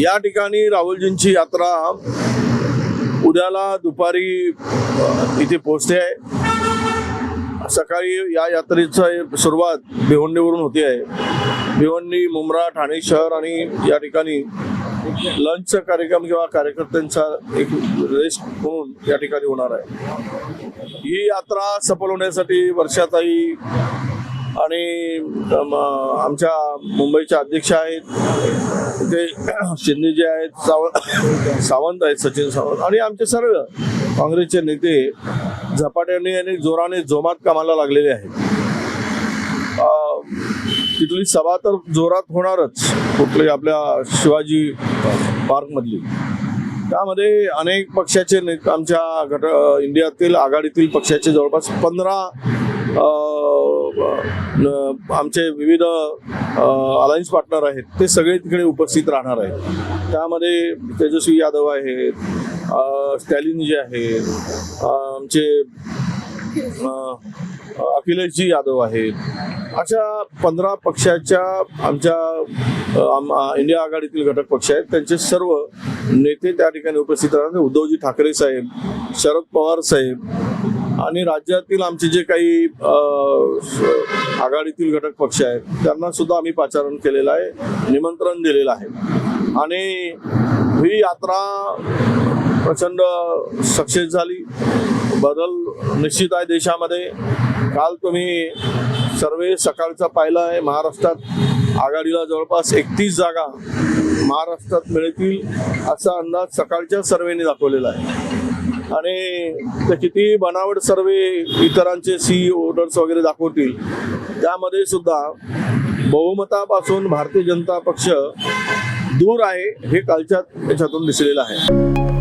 या ठिकाणी राहुलजींची यात्रा उद्याला दुपारी इथे पोहोचते आहे. सकाळी या यात्रेचा सुरुवात भिवंडीवरून होते आहे. भिवंडी मुंब्रा ठाणे शहर आणि या ठिकाणी लंचचा कार्यक्रम किंवा कार्यकर्त्यांचा एक रेस्ट म्हणून या ठिकाणी होणार आहे. ही यात्रा सफल होण्यासाठी वर्षाताई आणि आमच्या मुंबईच्या अध्यक्ष आहेत ते शिंदे जे आहेत सावंत सावंत आहेत सचिन सावंत आणि आमचे सर्व काँग्रेसचे नेते झपाट्याने आणि जोराने जोमात कामाला लागलेले आहेत. तिथली सभा तर जोरात होणारच कुठली आपल्या शिवाजी पार्कमधली. त्यामध्ये अनेक पक्षाचे ने आमच्या गट इंडियातील आघाडीतील पक्षाचे जवळपास पंधरा आमचे विविध अलायन्स पार्टनर आहेत ते सगळे तिकडे उपस्थित राहणार आहेत. त्यामध्ये तेजस्वी यादव आहेत स्टॅलिन जे आहेत आमचे अखिलेशजी यादव आहेत. अशा पंधरा पक्षाच्या आमच्या इंडिया आघाडीतील घटक पक्ष आहेत. त्यांचे सर्व नेते त्या ठिकाणी उपस्थित राहणार. उद्धवजी ठाकरे साहेब शरद पवार साहेब आणि राज्यातील आमचे जे काही आघाडीतील घटक पक्ष आहेत त्यांना सुद्धा आम्ही पाचारण केलेलं आहे निमंत्रण दिलेलं आहे. आणि ही यात्रा प्रचंड सक्सेस झाली. बदल निश्चित आहे देशामध्ये. काल तुम्ही सर्वे सकाळचा पाहिला आहे महाराष्ट्रात आघाडीला जवळपास एकतीस जागा महाराष्ट्रात मिळतील असा अंदाज सकाळच्या सर्वेने दाखवलेला आहे. आणि ते किती बनावट सर्वे इतरांचे सी वोटर्स वगैरे दाखवतील. त्यामध्ये सुद्धा बहुमतापासून भारतीय जनता पक्ष दूर आहे हे कालच्या याच्यातून दिसलेलं आहे.